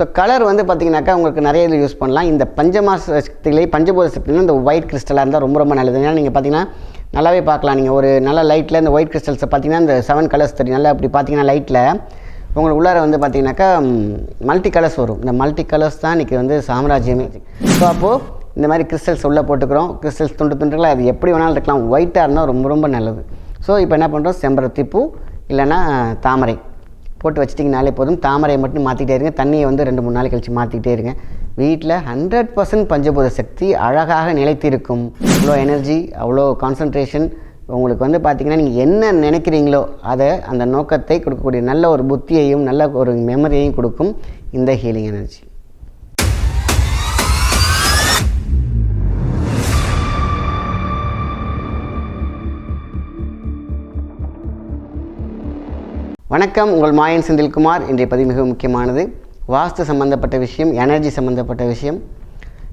So colour வந்து பார்த்தீங்கன்னாக்கா உங்களுக்கு நிறைய இது யூஸ் பண்ணலாம். இந்த பஞ்சமாச சக்திகளே பஞ்சபூத சக்திகளும் இந்த ஒயிட் கிறிஸ்டலாக இருந்தால் ரொம்ப ரொம்ப நல்லது. ஏன்னா நீங்கள் பார்த்தீங்கன்னா நல்லாவே பார்க்கலாம் நீங்கள் ஒரு நல்ல லைட்டில் இந்த ஒயிட் கிறிஸ்டல்ஸை பார்த்தீங்கன்னா இந்த செவன் கலர்ஸ் தெரியும். நல்லா அப்படி பார்த்தீங்கன்னா லைட்டில் உங்களுக்கு உள்ளார வந்து பார்த்தீங்கன்னாக்கா மல்டி கலர்ஸ் வரும். இந்த மல்டி கலர்ஸ் தான் இன்றைக்கி வந்து சாம்ராஜ்யமே. ஸோ அப்போது இந்த மாதிரி கிறிஸ்டல்ஸ் உள்ளே போட்டுக்கிறோம். கிறிஸ்டல்ஸ் துண்டு துண்டுகளாக அது எப்படி வேணாலும் இருக்கலாம். ஒயிட்டாக இருந்தால் ரொம்ப ரொம்ப நல்லது. ஸோ இப்போ என்ன பண்ணுறோம் செம்பருத்தி பூ இல்லைன்னா தாமரை. போட்டு வச்சிட்டிங்கனாலே போதும். தாமரையை மட்டும் மாற்றிக்கிட்டே இருங்க. தண்ணியை வந்து ரெண்டு மூணு நாள் கழித்து மாற்றிக்கிட்டே இருங்க. வீட்டில் ஹண்ட்ரட் பர்சன்ட் பஞ்சபூத சக்தி அழகாக நிலைத்திருக்கும். அவ்வளோ எனர்ஜி அவ்வளோ கான்சன்ட்ரேஷன் உங்களுக்கு வந்து பார்த்திங்கன்னா நீங்கள் என்ன நினைக்கிறீங்களோ அதை அந்த நோக்கத்தை கொடுக்கக்கூடிய நல்ல ஒரு புத்தியையும் நல்ல ஒரு மெமரியையும் கொடுக்கும். இந்த ஹீலிங் எனர்ஜி வணக்கம் உங்கள் மாயன் செந்தில்குமார். இன்றைய பதிவு மிக முக்கியமானது. வாஸ்து சம்மந்தப்பட்ட விஷயம் எனர்ஜி சம்மந்தப்பட்ட விஷயம்.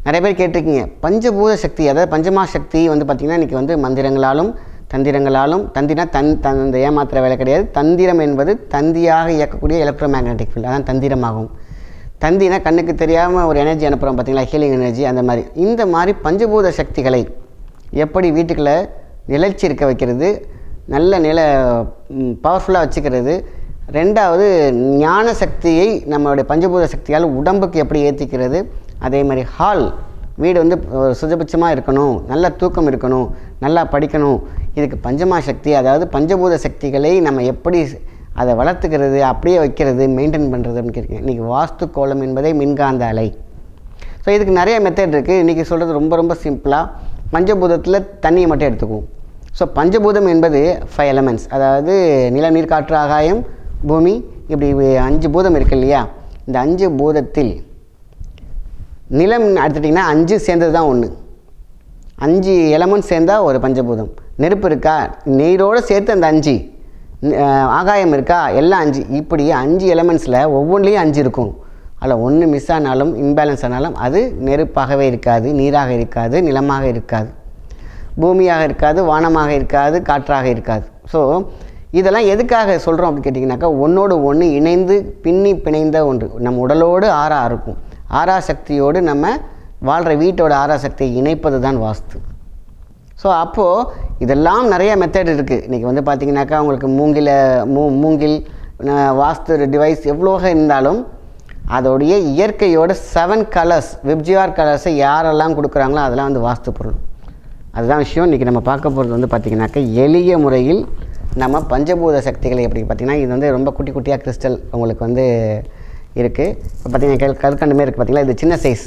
நிறைய பேர் கேட்டிருக்கீங்க பஞ்சபூத சக்தி அதாவது பஞ்சமா சக்தி வந்து பார்த்திங்கன்னா இன்றைக்கி வந்து மந்திரங்களாலும் தந்திரங்களாலும் தந்தினா தன் தன் இந்த ஏமாத்திர வேலை கிடையாது. தந்திரம் என்பது தந்தியாக இயக்கக்கூடிய எலக்ட்ரோ மேக்னெட்டிக் ஃபீல்டு அதான் தந்திரமாகும். தந்தினா கண்ணுக்கு தெரியாமல் ஒரு எனர்ஜி அனுப்புகிறோம் பார்த்தீங்களா? ஹீலிங் எனர்ஜி அந்த மாதிரி. இந்த மாதிரி பஞ்சபூத சக்திகளை எப்படி வீட்டுக்குள்ளே நிலைச்சி இருக்க வைக்கிறது? நல்ல நில பவர்ஃபுல்லாக வச்சுக்கிறது. ரெண்டாவது ஞான சக்தியை நம்மளுடைய பஞ்சபூத சக்தியால் உடம்புக்கு எப்படி ஏற்றிக்கிறது அதே மாதிரி ஹால் வீடு வந்து ஒரு சுஜபட்சமாக இருக்கணும். நல்ல தூக்கம் இருக்கணும். நல்லா படிக்கணும். இதுக்கு பஞ்சமா சக்தி அதாவது பஞ்சபூத சக்திகளை நம்ம எப்படி அதை வளர்த்துக்கிறது அப்படியே வைக்கிறது மெயின்டைன் பண்ணுறது அப்படின்னு கேட்குறேன் இன்றைக்கி வாஸ்து கோலம் என்பதே மின்காந்த அலை. ஸோ இதுக்கு நிறைய மெத்தட் இருக்குது இன்றைக்கி சொல்கிறது ரொம்ப ரொம்ப சிம்பிளாக பஞ்சபூதத்தில் தண்ணியை மட்டும் எடுத்துக்குவோம். ஸோ பஞ்சபூதம் என்பது ஃபைவ் எலமெண்ட்ஸ் அதாவது நிலம் நீர் காற்று ஆகாயம் பூமி இப்படி அஞ்சு பூதம் இருக்கு இல்லையா? இந்த அஞ்சு பூதத்தில் நிலம் எடுத்துட்டிங்கன்னா அஞ்சு சேர்ந்தது தான் ஒன்று அஞ்சு எலமெண்ட் சேர்ந்தால் ஒரு பஞ்சபூதம். நெருப்பு இருக்கா? நீரோடு சேர்த்து அந்த அஞ்சு. ஆகாயம் இருக்கா? எல்லாம் அஞ்சு. இப்படி அஞ்சு எலமெண்ட்ஸில் ஒவ்வொன்றிலையும் அஞ்சு இருக்கும். அதில் ஒன்று மிஸ் ஆனாலும் இன்பேலன்ஸ் ஆனாலும் அது நெருப்பாகவே இருக்காது நீராக இருக்காது நிலமாக இருக்காது. பூமியாக இருக்காது வானமாக இருக்காது காற்றாக இருக்காது. ஸோ இதெல்லாம் எதுக்காக சொல்கிறோம் அப்படின்னு கேட்டிங்கனாக்கா ஒன்றோடு ஒன்று இணைந்து பின்னி பிணைந்த ஒன்று. நம்ம உடலோடு ஆறா இருக்கும். ஆறா சக்தியோடு நம்ம வாழ்கிற வீட்டோட ஆறா சக்தியை இணைப்பது தான் வாஸ்து. ஸோ அப்போது இதெல்லாம் நிறைய மெத்தட் இருக்குது இன்றைக்கி வந்து பார்த்திங்கனாக்கா உங்களுக்கு மூங்கில மூ மூங்கில் வாஸ்து டிவைஸ் எவ்வளோக இருந்தாலும் அதோடைய இயற்கையோட செவன் கலர்ஸ் விப்ஜிஆர் கலர்ஸை யாரெல்லாம் கொடுக்குறாங்களோ அதெல்லாம் வந்து வாஸ்து பொருள். அதுதான் விஷயம். இன்றைக்கி நம்ம பார்க்க போகிறது வந்து பார்த்திங்கனாக்கா எளிய முறையில் நம்ம பஞ்சபூத சக்திகளை எப்படி பார்த்திங்கன்னா இது வந்து ரொம்ப குட்டி குட்டியாக கிறிஸ்டல் உங்களுக்கு வந்து இருக்குது இப்போ பார்த்திங்கன்னா கல் கற்கண்டுமே இருக்குது பார்த்திங்களா இது சின்ன சைஸ்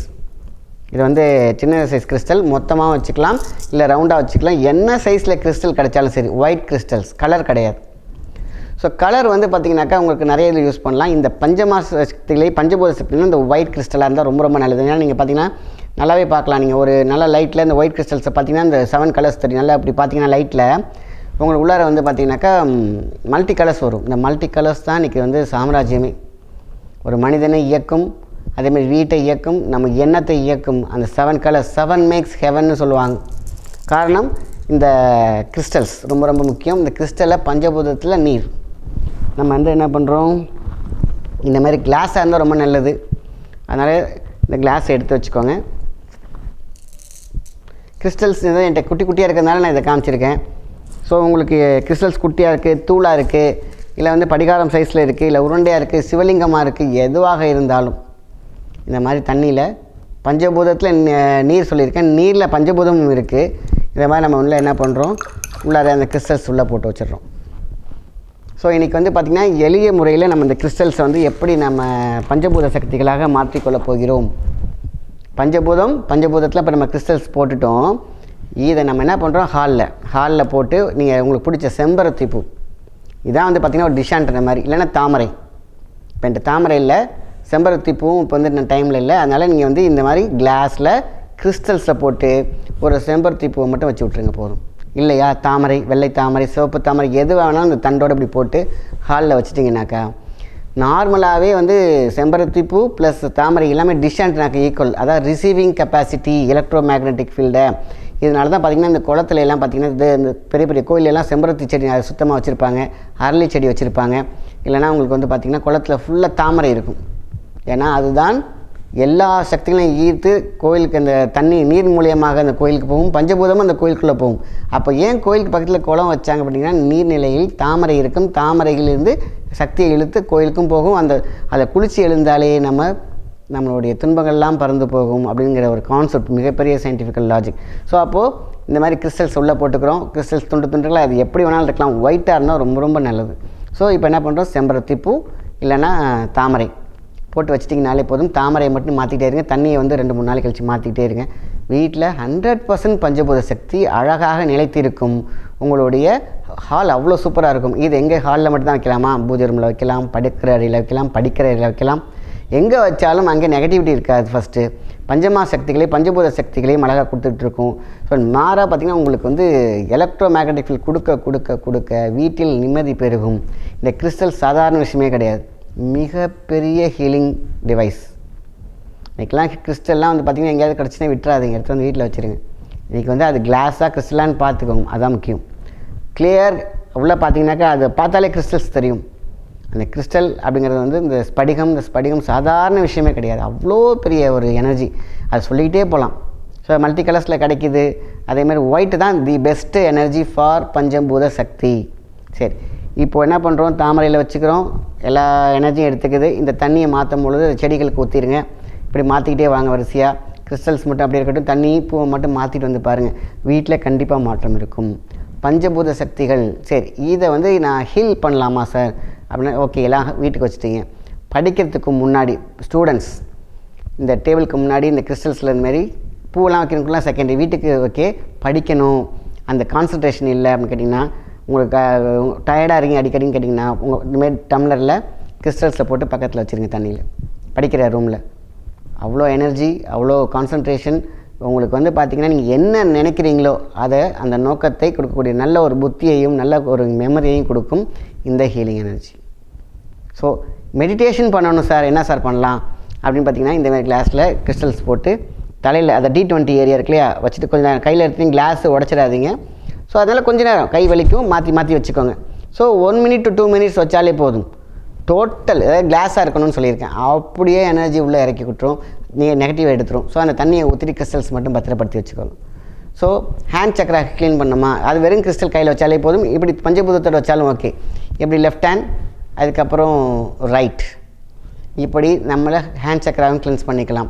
இது வந்து சின்ன சைஸ் கிறிஸ்டல் மொத்தமாக வச்சுக்கலாம். இல்லை ரவுண்டாக வச்சுக்கலாம். என்ன சைஸில் கிறிஸ்டல் கிடைச்சாலும் சரி ஒயிட் கிறிஸ்டல்ஸ் கலர் கிடையாது. ஸோ கலர் வந்து பார்த்திங்கனாக்கா உங்களுக்கு நிறைய இது யூஸ் பண்ணலாம். இந்த பஞ்சமா சக்திகளே பஞ்சபூத சக்திகளும் இந்த ஒயிட் கிறிஸ்டலாக இருந்தால் ரொம்ப ரொம்ப நல்லது. ஏன்னா நீங்கள் பார்த்தீங்கன்னா நல்லாவே பார்க்கலாம். நீங்கள் ஒரு நல்ல லைட்டில் இந்த ஒயிட் கிறிஸ்டல்ஸை பார்த்தீங்கன்னா இந்த செவன் கலர்ஸ் தெரியும். நல்லா அப்படி பார்த்தீங்கன்னா லைட்டில் உங்களுக்கு உள்ளார வந்து பார்த்தீங்கன்னாக்கா மல்டி கலர்ஸ் வரும். இந்த மல்டி கலர்ஸ் தான் இன்றைக்கி வந்து சாம்ராஜ்யமே. ஒரு மனிதனை இயக்கும் அதேமாதிரி வீட்டை இயக்கும் நம்ம எண்ணத்தை இயக்கும். அந்த செவன் கலர்ஸ் செவன் மேக்ஸ் ஹெவன்னு சொல்லுவாங்க. காரணம் இந்த கிறிஸ்டல்ஸ் ரொம்ப ரொம்ப முக்கியம். இந்த கிறிஸ்டலை பஞ்சபூதத்தில் நீர். நம்ம வந்து என்ன பண்ணுறோம் இந்த மாதிரி கிளாஸாக இருந்தால் ரொம்ப நல்லது. அதனால் இந்த கிளாஸ் எடுத்து வச்சுக்கோங்க. கிறிஸ்டல்ஸ் எதாவது என்கிட்ட குட்டி குட்டியாக இருக்கிறதுனால நான் இதை காமிச்சிருக்கேன். ஸோ உங்களுக்கு கிறிஸ்டல்ஸ் குட்டியாக இருக்குது தூளாக இருக்குது இல்லை வந்து படிகாரம் சைஸில் இருக்குது இல்லை உருண்டையாக இருக்குது சிவலிங்கமாக இருக்குது எதுவாக இருந்தாலும். இந்த மாதிரி தண்ணியில் பஞ்சபூதத்தில் நீர் சொல்லியிருக்கேன். நீரில் பஞ்சபூதமும் இருக்குது இந்த மாதிரி நம்ம உள்ளே என்ன பண்ணுறோம் உள்ளார அந்த கிறிஸ்டல்ஸ் உள்ளே போட்டு வச்சிடுறோம். ஸோ இன்றைக்கி வந்து பார்த்திங்கன்னா எளிய முறையில் நம்ம இந்த கிறிஸ்டல்ஸை வந்து எப்படி நம்ம பஞ்சபூத சக்திகளாக மாற்றிக்கொள்ளப் போகிறோம்? பஞ்சபூதம் பஞ்சபூதத்தில் இப்போ நம்ம கிறிஸ்டல்ஸ் போட்டுட்டோம். இதை நம்ம என்ன பண்ணுறோம் ஹாலில் ஹாலில் போட்டு நீங்கள் உங்களுக்கு பிடிச்ச செம்பருத்தி பூ. இதான் வந்து பார்த்திங்கன்னா ஒரு டிஷான்ற மாதிரி. இல்லைன்னா தாமரை. இப்போ என்கிட்ட தாமரை இல்லை செம்பருத்தி பூவும் இப்போ வந்து நான் டைமில் இல்லை. அதனால் நீங்கள் வந்து இந்த மாதிரி கிளாஸில் கிறிஸ்டல்ஸில் போட்டு ஒரு செம்பருத்தி பூவை மட்டும் வச்சு விட்ருங்க போதும். இல்லையா? தாமரை வெள்ளை தாமரை சிவப்பு தாமரை எது வேணாலும் அந்த தண்டோடு இப்படி போட்டு ஹாலில் வச்சிட்டிங்கனாக்கா நார்மலாகவே வந்து செம்பருத்தி பூ ப்ளஸ் தாமரை எல்லாமே டிஷான்ட்னாக்கு ஈக்குவல் அதாவது ரிசீவிங் கெப்பாசிட்டி எலக்ட்ரோ மேக்னெட்டிக் ஃபீல்டை இதனால தான் பார்த்திங்கன்னா இந்த குளத்துல எல்லாம் பார்த்திங்கன்னா இது இந்த பெரிய பெரிய கோயிலெல்லாம் செம்பருத்தி செடி அதை சுத்தமாக வச்சுருப்பாங்க. அரளி செடி வச்சுருப்பாங்க. இல்லைன்னா உங்களுக்கு வந்து பார்த்திங்கன்னா குளத்துல ஃபுல்லாக தாமரை இருக்கும். ஏன்னா அதுதான் எல்லா சக்திகளையும் ஈர்த்து கோயிலுக்கு அந்த தண்ணி நீர் மூலியமாக அந்த கோயிலுக்கு போகும். பஞ்சபூதமும் அந்த கோயிலுக்குள்ளே போகும். அப்போ ஏன் கோயிலுக்கு பக்கத்தில் குளம் வச்சாங்க அப்படின்னா நீர்நிலையில் தாமரை இருக்கும். தாமரையிலிருந்து சக்தியை இழுத்து கோயிலுக்கும் போகும். அந்த அதை குளிச்சு எழுந்தாலே நம்ம நம்மளுடைய துன்பங்கள்லாம் பறந்து போகும் அப்படிங்கிற ஒரு கான்செப்ட் மிகப்பெரிய சயின்டிஃபிக்கல் லாஜிக் ஸோ அப்போது இந்த மாதிரி கிறிஸ்டல்ஸ் உள்ளே போட்டுக்கிறோம். கிறிஸ்டல்ஸ் துண்டு துண்டுகளாக அது எப்படி வேணாலும் இருக்கலாம். ஒயிட்டாக இருந்தால் ரொம்ப ரொம்ப நல்லது. ஸோ இப்போ என்ன பண்ணுறோம் செம்பருத்தி பூ இல்லைன்னா தாமரை. போட்டு வச்சிட்டிங்கனாலே போதும். தாமரையை மட்டும் மாற்றிக்கிட்டே இருங்க. தண்ணியை வந்து ரெண்டு மூணு நாள் கழித்து மாற்றிக்கிட்டே இருங்க. வீட்டில் ஹண்ட்ரட் பர்சன்ட் பஞ்சபூத சக்தி அழகாக நிலைத்திருக்கும். உங்களுடைய ஹால் அவ்வளோ சூப்பராக இருக்கும். இது எங்கள் ஹாலில் மட்டும் தான் வைக்கலாமா? பூஜை ரூமில் வைக்கலாம் படுக்கிற அறையில் வைக்கலாம் படிக்கிற அறையில் வைக்கலாம். எங்கே வச்சாலும் அங்கே நெகட்டிவிட்டி இருக்காது ஃபஸ்ட்டு பஞ்சமா சக்திகளே பஞ்சபூத சக்திகளையும் அழகாக கொடுத்துட்ருக்கும். ஸோ மாறாக பார்த்திங்கன்னா உங்களுக்கு வந்து எலக்ட்ரோ மேக்னட்டிக் ஃபீல் கொடுக்க கொடுக்க கொடுக்க வீட்டில் நிம்மதி பெருகும். இந்த கிறிஸ்டல் சாதாரண விஷயமே கிடையாது. மிகப்பெரிய ஹீலிங் டிவைஸ் இன்றைக்கெலாம் கிறிஸ்டல்லாம் வந்து பார்த்திங்கன்னா எங்கேயாவது கிடச்சினா விட்டுறாதீங்க. எடுத்து வந்து வீட்டில் வச்சுருங்க. இன்றைக்கி வந்து அது கிளாஸாக கிறிஸ்டலான்னு பார்த்துக்கோங்க. அதுதான் முக்கியம். கிளியர் உள்ளே பார்த்தீங்கன்னாக்கா அது பார்த்தாலே கிறிஸ்டல்ஸ் தெரியும். அந்த கிறிஸ்டல் அப்படிங்கிறது வந்து இந்த ஸ்படிகம் இந்த ஸ்படிகம் சாதாரண விஷயமே கிடையாது. அவ்வளோ பெரிய ஒரு எனர்ஜி அது சொல்லிக்கிட்டே போகலாம் ஸோ மல்டி கலர்ஸில் கிடைக்கிது. அதேமாதிரி ஒயிட் தான் தி பெஸ்ட்டு எனர்ஜி ஃபார் பஞ்சபூத சக்தி. சரி. இப்போ என்ன பண்ணுறோம் தாமரையில் வச்சுக்கிறோம். எல்லா எனர்ஜியும் எடுத்துக்குது. இந்த தண்ணியை மாற்றும் பொழுது செடிகளுக்கு ஊற்றிடுங்க இப்படி மாற்றிக்கிட்டே வாங்க வரிசையாக கிறிஸ்டல்ஸ் மட்டும் அப்படியே இருக்கட்டும். தண்ணி பூவை மட்டும் மாற்றிட்டு வந்து பாருங்கள் வீட்டில் கண்டிப்பாக மாற்றம் இருக்கும். பஞ்சபூத சக்திகள். சரி இதை வந்து நான் ஹீல் பண்ணலாமா சார் அப்படின்னா ஓகே எல்லாம் வீட்டுக்கு வச்சுட்டீங்க. படிக்கிறதுக்கு முன்னாடி ஸ்டூடெண்ட்ஸ் இந்த டேபிளுக்கு முன்னாடி இந்த கிறிஸ்டல்ஸில் இந்த மாதிரி பூவெல்லாம் வைக்கிறதுக்குலாம் செகண்டரி வீட்டுக்கு ஓகே படிக்கணும். அந்த கான்சன்ட்ரேஷன் இல்லை அப்படின்னு கேட்டிங்கன்னா உங்களுக்கு டயர்டாக இருக்கீங்க அடிக்கடின்னு கேட்டிங்கன்னா உங்கள் இந்தமாரி டம்ளரில் கிறிஸ்டல்ஸில் போட்டு பக்கத்தில் வச்சுருங்க தண்ணியில். படிக்கிற ரூமில் அவ்வளோ எனர்ஜி அவ்வளோ கான்சன்ட்ரேஷன் உங்களுக்கு வந்து பார்த்திங்கன்னா நீங்கள் என்ன நினைக்கிறீங்களோ அதை அந்த நோக்கத்தை கொடுக்கக்கூடிய நல்ல ஒரு புத்தியையும் நல்ல ஒரு மெமரியையும் கொடுக்கும் இந்த ஹீலிங் எனர்ஜி ஸோ மெடிடேஷன் பண்ணணும் சார் என்ன சார் பண்ணலாம்? அப்படின்னு பார்த்தீங்கன்னா இந்த மாதிரி கிளாஸில் கிறிஸ்டல்ஸ் போட்டு தலையில் அந்த டி டுவெண்ட்டி ஏரியா இருக்கு இல்லையா வச்சுட்டு கொஞ்சம் கையில் எடுத்து கிளாஸ் உடச்சிடாதீங்க. ஸோ அதனால் கொஞ்சம் நேரம் கை வலிக்கும் மாற்றி மாற்றி வச்சுக்கோங்க. So one minute to two minutes வச்சாலே போதும். டோட்டல் அதாவது கிளாஸாக இருக்கணும்னு சொல்லியிருக்கேன். அப்படியே எனர்ஜி உள்ளே இறக்கி விட்டுரும். நீங்கள் நெகட்டிவ் எடுத்துரும். ஸோ அந்த தண்ணியை உத்திரி கிறிஸ்டல்ஸ் மட்டும் பத்திரப்படுத்தி வச்சுக்கணும் ஸோ ஹேண்ட் சக்கரா க்ளீன் பண்ணோமா அது வெறும் கிறிஸ்டல் கையில் வச்சாலே போதும். இப்படி பஞ்சபூதத்தோடு வச்சாலும் ஓகே இப்படி லெஃப்ட் ஹேண்ட் அதுக்கப்புறம் ரைட் இப்படி நம்மளை ஹேண்ட் சக்கராவும் க்ளீன்ஸ் பண்ணிக்கலாம்.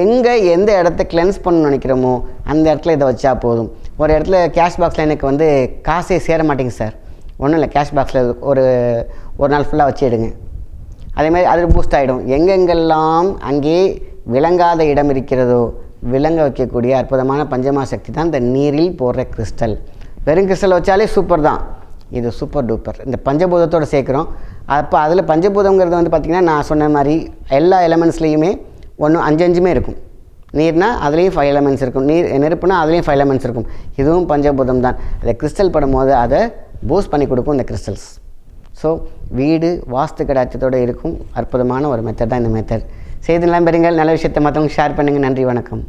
எங்கே எந்த இடத்த கிளென்ஸ் பண்ணணும்னு நினைக்கிறோமோ அந்த இடத்துல இதை வச்சா போதும். ஒரு இடத்துல கேஷ் பாக்ஸில் எனக்கு வந்து காசே சேர மாட்டேங்குது சார். ஒன்றும் இல்லை கேஷ் பாக்ஸில் ஒரு ஒரு நாள் ஃபுல்லாக வச்சு எடுங்க. அதேமாதிரி அது பூஸ்ட் ஆகிடும் எங்கெங்கெல்லாம் அங்கே விளங்காத இடம் இருக்கிறதோ விளங்க வைக்கக்கூடிய அற்புதமான பஞ்சமா சக்தி தான் இந்த நீரில் போடுற கிறிஸ்டல் வெறும் கிறிஸ்டல் வச்சாலே சூப்பர் தான். இது சூப்பர் டூப்பர் இந்த பஞ்சபூதத்தோடு சேர்க்குறோம். அப்போ அதில் பஞ்சபூதங்கிறது வந்து பார்த்திங்கன்னா நான் சொன்ன மாதிரி எல்லா எலமெண்ட்ஸ்லேயுமே ஒன்று அஞ்சு அஞ்சுமே இருக்கும். நீர்னா அதுலேயும் ஃபைவ் எலமெண்ட்ஸ் இருக்கும். நீர் நெருப்புனா அதுலேயும் ஃபைவ் எலமெண்ட்ஸ் இருக்கும். இதுவும் பஞ்சபூதம் தான். அதை கிறிஸ்டல் படும்போது அதை பூஸ்ட் பண்ணி கொடுக்கும் இந்த கிறிஸ்டல்ஸ் ஸோ வீடு வாஸ்து கடாச்சத்தோடு இருக்கும். அற்புதமான ஒரு மெத்தட் தான் இந்த மெத்தட் செய்தி நிலம் பெறுங்கள். நல்ல விஷயத்தை மற்றவங்க ஷேர் பண்ணுங்கள் நன்றி வணக்கம்.